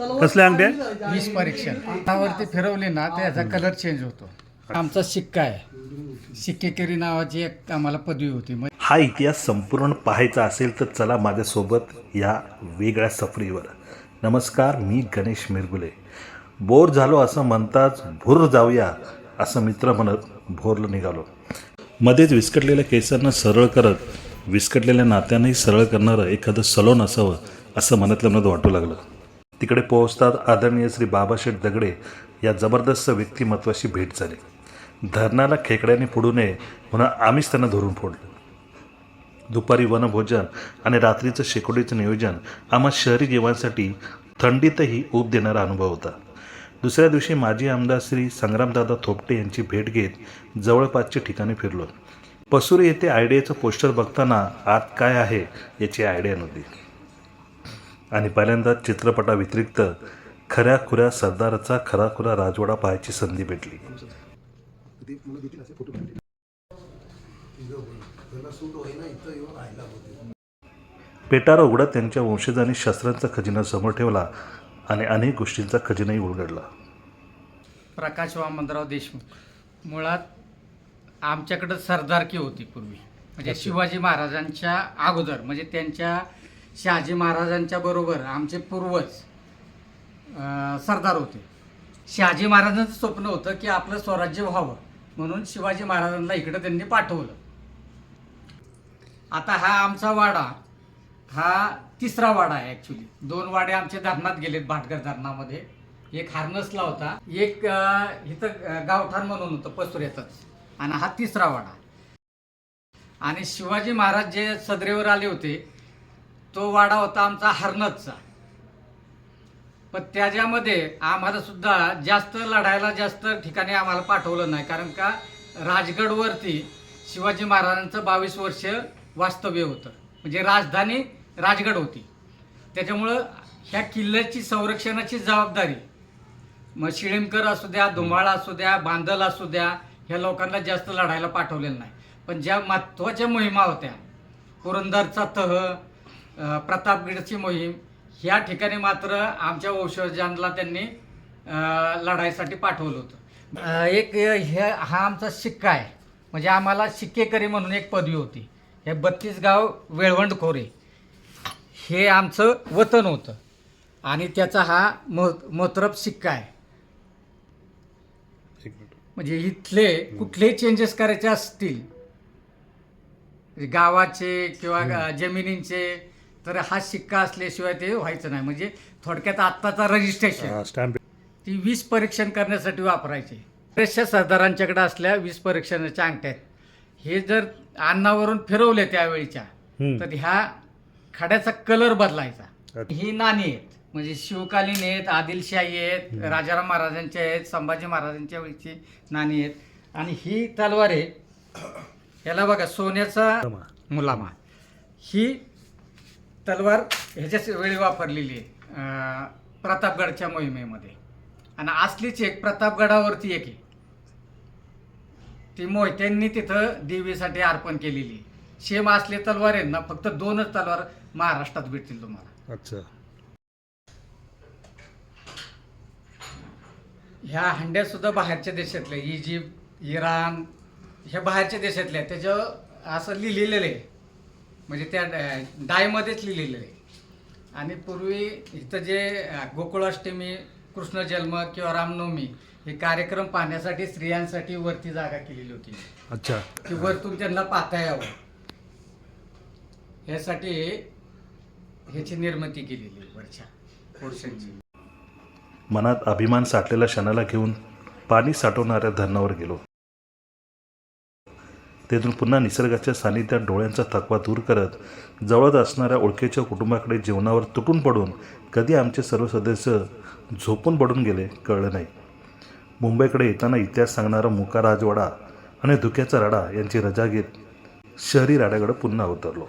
कसल्या अंगठ्या? वीस परीक्षण. त्यावरती फिरवली ना तर याचा कलर चेंज होतो. आमचा शिक्का आहे. शिक्केकरी नावाची एक आम्हाला पदवी होती. मग हा इतिहास संपूर्ण पाहायचा असेल तर चला माझ्यासोबत या वेगळ्या सफरीवर. नमस्कार मी गणेश मिरगुले. बोर झालो असं म्हणताच भुर जाऊया असं मित्र म्हणत भोरला निघालो. मध्येच विस्कटलेल्या केसांना सरळ करत विस्कटलेल्या नात्यांनाही सरळ करणारं एखादं सलोन असावं असं मनातल्या मनात वाटू लागलं. तिकडे पोहोचतात आदरणीय श्री बाबाशेठ दगडे या जबरदस्त व्यक्तिमत्वाशी भेट झाली. धरणाला खेकड्याने फोडू नये म्हणून आम्हीच त्यांना धरून फोडलं. दुपारी वनभोजन आणि रात्रीचं शेकोडीचं नियोजन आम्हा शहरी जीवांसाठी थंडीतही ऊब देणारा अनुभव होता. दुसऱ्या दिवशी माजी आमदार श्री संग्रामदादा थोपटे यांची भेट घेत जवळपासची ठिकाणी फिरलो. पसुरी येथे आयडियाचं पोस्टर बघताना आत काय आहे याची आयडिया नव्हती. आणि पहिल्यांदाच चित्रपटाव्यतिरिक्त खऱ्या खुऱ्या सरदाराचा खरा खुरा राजवाडा पाहायची संधी भेटली. पेटारा उघडत त्यांच्या वंशजांनी शस्त्रांचा खजिना समोर ठेवला आणि अनेक गोष्टींचा खजिनाही उलगडला. प्रकाश वामनराव देशमुख. मुळात आमच्याकडं सरदारकी होती पूर्वी. म्हणजे शिवाजी महाराजांच्या अगोदर म्हणजे त्यांच्या शहाजी महाराजांच्या बरोबर आमचे पूर्वज सरदार होते. शहाजी महाराजांचं स्वप्न होतं की आपलं स्वराज्य व्हावं म्हणून शिवाजी महाराजांना इकडं त्यांनी पाठवलं. आता हा आमचा वाडा हा तिसरा वाडा आहे ॲक्च्युली दोन वाडे आमचे धरणात गेलेत भाटगर धरणामध्ये. एक हार्नसला होता एक इथं गावठाण म्हणून होतं पसुऱ्याचाच. आणि हा तिसरा वाडा. आणि शिवाजी महाराज जे सदरेवर आले होते तो वाडा होता आमचा हरणतचा पण त्याच्यामध्ये आम्हाला सुद्धा जास्त लढायला जास्त ठिकाणी आम्हाला पाठवलं नाही कारण का राजगडवरती शिवाजी महाराजांचं बावीस वर्ष वास्तव्य होतं. म्हणजे राजधानी राजगड होती. त्याच्यामुळं ह्या किल्ल्याची संरक्षणाची जबाबदारी मग शिळेमकर असू द्या धुमाळ असू द्या बांदल असू द्या ह्या लोकांना जास्त लढायला पाठवलेलं नाही. पण ज्या महत्त्वाच्या मोहिमा होत्या पुरंदरचा तह प्रतापगडची मोहीम. ह्या ठिकाणी मात्र आमच्या वंशजांना त्यांनी लढाईसाठी पाठवलं होतं. एक हे हा आमचा शिक्का आहे. म्हणजे आम्हाला शिक्केकरी म्हणून एक पदवी होती. हे बत्तीस गाव वेळवंड खोरे हे आमचं वतन होतं. आणि त्याचा हा मो मोत्रप शिक्का आहे. म्हणजे इथले कुठलेही चेंजेस करायचे असतील? म्हणजे गावाचे किंवा जमिनींचे तर हा शिक्का असल्याशिवाय ते व्हायचं नाही. म्हणजे थोडक्यात आत्ताचा रजिस्ट्रेशन स्टॅम्प ती वीस परीक्षण करण्यासाठी वापरायचे. बऱ्याचशा सरदारांच्याकडे असल्या वीस परीक्षणाच्या अंगठ्या आहेत. हे जर अन्नावरून फिरवले त्यावेळीच्या. तर ह्या खड्याचा कलर बदलायचा. ही नाणी आहेत. म्हणजे शिवकालीन आहेत आदिलशाही आहेत राजाराम महाराजांचे आहेत संभाजी महाराजांच्या वेळची नाणी आहेत. आणि ही तलवार आहे. याला बघा सोन्याचा मुलामा. ही तलवार ह्याच्याच वेळी वापरलेली आहे. अं, प्रतापगडच्या मोहिमेमध्ये. आणि असलीच एक प्रतापगडावरती एक आहे. ती मोहित्यांनी तिथं देवीसाठी अर्पण केलेली. शेम असले तलवार आहेत ना फक्त दोनच तलवार महाराष्ट्रात भेटतील तुम्हाला. अच्छा. ह्या हंड्या सुद्धा बाहेरच्या देशातल्या इजिप्त इराण ह्या बाहेरच्या देशातल्या. त्याच्यावर असं लिहिलेलं आहे. म्हणजे त्या डायमध्येच लिहिलेलं आहे. आणि पूर्वी इथं जे गोकुळाष्टमी कृष्ण जन्म किंवा रामनवमी हे कार्यक्रम पाहण्यासाठी स्त्रियांसाठी वरती जागा केलेली होती. अच्छा. की वरतून त्यांना पाहता यावं. ह्यासाठी ह्याची निर्मिती केलेली वरच्या पोर्शनची मनात अभिमान साठलेल्या क्षणाला घेऊन पाणी साठवणाऱ्या धरणावर गेलो. तेथून पुन्हा निसर्गाच्या सानिध्यात डोळ्यांचा थकवा दूर करत जवळच असणाऱ्या ओळखीच्या कुटुंबाकडे जेवणावर तुटून पडून कधी आमचे सर्व सदस्य झोपून पडून गेले कळलं नाही. मुंबईकडे येताना इतिहास सांगणारा मुका राजवाडा आणि धुक्याचा राडा यांची रजा घेत शहरी राड्याकडे पुन्हा उतरलो.